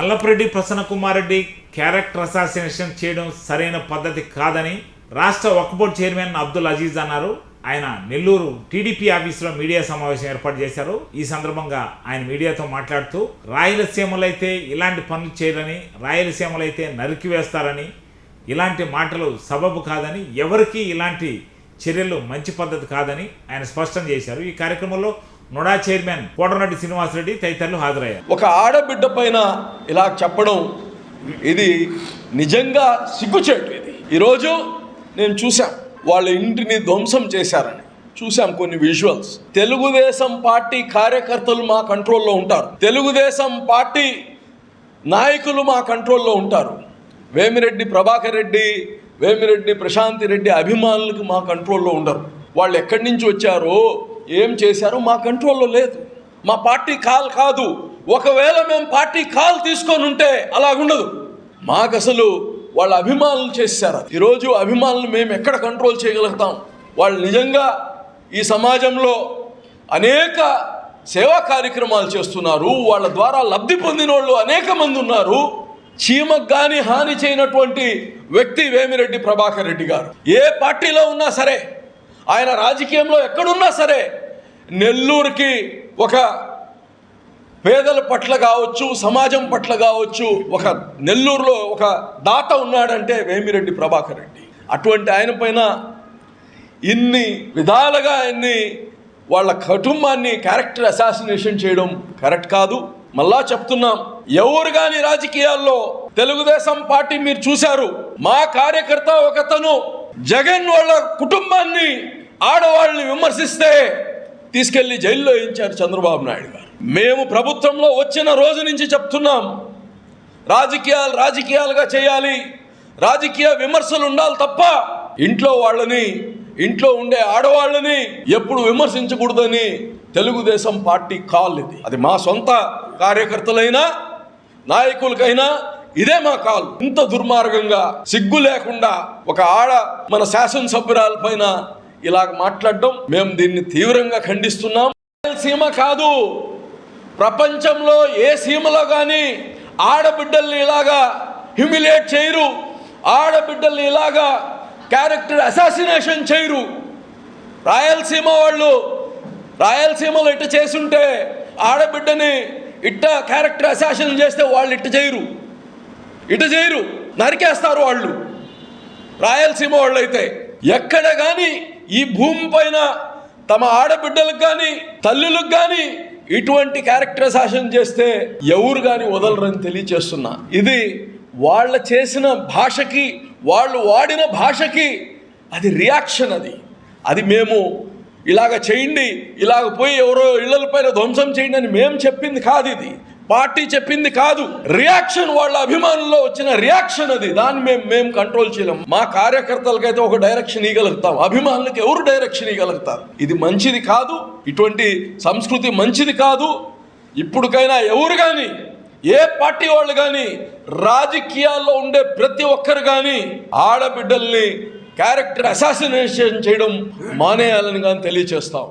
Nallapureddy Prasanna Kumar Reddy character assassination చేయడం సరైన పద్ధతి కాదని రాష్ట్ర వక్ఫ్ బోర్డు చైర్మన్ అబ్దుల్ అజీజ్ అన్నారు. ఆయన నెల్లూరు టీడీపీ ఆఫీసులో మీడియా సమావేశం ఏర్పాటు చేశారు. ఈ సందర్భంగా ఆయన మీడియాతో మాట్లాడుతూ రాయలసీమలు అయితే ఇలాంటి పనులు చేయరని రాయలసీమలు అయితే నరికి వేస్తారని ఇలాంటి మాటలు సబబు కాదని ఎవరికి ఇలాంటి చర్యలు మంచి పద్ధతి కాదని ఆయన స్పష్టం చేశారు. ఈ కార్యక్రమంలో నొడా చైర్మన్ కోటనటి శ్రీనివాసరెడ్డి తదితరులు హాజరయ్యారు. ఒక ఆడబిడ్డ పైన ఇలా చెప్పడం ఇది నిజంగా సిగ్గుచేటు ఇది. ఈరోజు నేను చూశాం వాళ్ళ ఇంటిని ధ్వంసం చేశారని. చూశాం కొన్ని విజువల్స్ తెలుగుదేశం పార్టీ కార్యకర్తలు మా కంట్రోల్లో ఉంటారు. తెలుగుదేశం పార్టీ నాయకులు మా కంట్రోల్లో ఉంటారు. వేమిరెడ్డి ప్రభాకర్ రెడ్డి వేమిరెడ్డి ప్రశాంతి రెడ్డి అభిమానులకు మా కంట్రోల్లో ఉండరు. వాళ్ళు ఎక్కడి నుంచి వచ్చారో ఏం చేశారు మా కంట్రోల్లో లేదు. మా పార్టీ కాల్ కాదు. ఒకవేళ మేము పార్టీ కాల్ తీసుకొని ఉంటే అలాగుండదు మాకు అసలు వాళ్ళ అభిమానులు చేశారు ఈరోజు అభిమానులు మేము ఎక్కడ కంట్రోల్ చేయగలుగుతాం? వాళ్ళు నిజంగా ఈ సమాజంలో అనేక సేవా కార్యక్రమాలు చేస్తున్నారు. వాళ్ళ ద్వారా లబ్ధి పొందిన వాళ్ళు అనేక మంది ఉన్నారు. చీమకు కానీ హాని చేయనటువంటి వ్యక్తి వేమిరెడ్డి ప్రభాకర్ రెడ్డి గారు. ఏ పార్టీలో ఉన్నా సరే ఆయన రాజకీయంలో ఎక్కడున్నా సరే నెల్లూరుకి ఒక పేదల పట్ల కావచ్చు సమాజం పట్ల కావచ్చు ఒక నెల్లూరులో ఒక దాత ఉన్నాడంటే వేమిరెడ్డి ప్రభాకర్ రెడ్డి. అటువంటి ఆయన పైన ఇన్ని విధాలుగా ఇన్ని వాళ్ళ కుటుంబాన్ని క్యారెక్టర్ అసాసినేషన్ చేయడం కరెక్ట్ కాదు. మళ్ళా చెప్తున్నాం ఎవరు కాని రాజకీయాల్లో తెలుగుదేశం పార్టీ మీరు చూశారు మా కార్యకర్త ఒకతను జగన్ వాళ్ళ కుటుంబాన్ని ఆడవాళ్ళని విమర్శిస్తే తీసుకెళ్ళి జైల్లో వేయించారు చంద్రబాబు నాయుడు గారు. మేము ప్రభుత్వంలో వచ్చిన రోజు నుంచి చెప్తున్నాం రాజకీయాలు రాజకీయాలుగా చేయాలి రాజకీయ విమర్శలు ఉండాలి తప్ప ఇంట్లో వాళ్ళని ఇంట్లో ఉండే ఆడవాళ్ళని ఎప్పుడు విమర్శించకూడదని తెలుగుదేశం పార్టీ కాల్ ఇది. అది మా సొంత కార్యకర్తలైనా నాయకులకైనా ఇదే మా కాల్. ఇంత దుర్మార్గంగా సిగ్గు లేకుండా ఒక ఆడ మన శాసనసభ్యురాల పైన ఇలాగ మాట్లాడడం మేము దీన్ని తీవ్రంగా ఖండిస్తున్నాం. సీమ కాదు. ప్రపంచంలో ఏ సీమలో కానీ ఆడబిడ్డల్ని ఇలాగా హ్యూమిలేట్ చేయరు. ఆడబిడ్డల్ని ఇలాగా క్యారెక్టర్ అసాసినేషన్ చేయరు. రాయలసీమ వాళ్ళు రాయలసీమలో ఇట్ట చేసుంటే ఆడబిడ్డని ఇట్ట క్యారెక్టర్ అసాసినేషన్ చేస్తే వాళ్ళు ఇట్ట చేయరు. ఇట్ట చేయరు. నరికేస్తారు వాళ్ళు. రాయలసీమ వాళ్ళు అయితే ఎక్కడ కానీ ఈ భూమి పైన తమ ఆడబిడ్డలకు కానీ తల్లులకు కానీ ఇటువంటి క్యారెక్టర్ శాసన చేస్తే ఎవరు కానీ వదలరని తెలియచేస్తున్నా. ఇది వాళ్ళ చేసిన భాషకి వాళ్ళు వాడిన భాషకి అది రియాక్షన్ అది. అది మేము ఇలాగ చేయండి ఇలాగ పోయి ఎవరో ఇళ్ళల పైన ధ్వంసం చేయండి అని మేము చెప్పింది కాదు ఇది. పార్టీ చెప్పింది కాదు. రియాక్షన్ వాళ్ళ అభిమానుల్లో వచ్చిన రియాక్షన్ అది. దాన్ని మేము మేము కంట్రోల్ చేయలేం. మా కార్యకర్తలకైతే ఒక డైరెక్షన్ ఇవ్వగలుగుతాం అభిమానులకు ఎవరు డైరెక్షన్ ఇవ్వగలుగుతారు ఇది మంచిది కాదు. ఇటువంటి సంస్కృతి మంచిది కాదు. ఇప్పటికైనా ఎవరు కానీ ఏ పార్టీ వాళ్ళు కానీ రాజకీయాల్లో ఉండే ప్రతి ఒక్కరు కానీ ఆడబిడ్డల్ని క్యారెక్టర్ అసాసినేషన్ చేయడం మానేయాలని కానీ తెలియచేస్తాం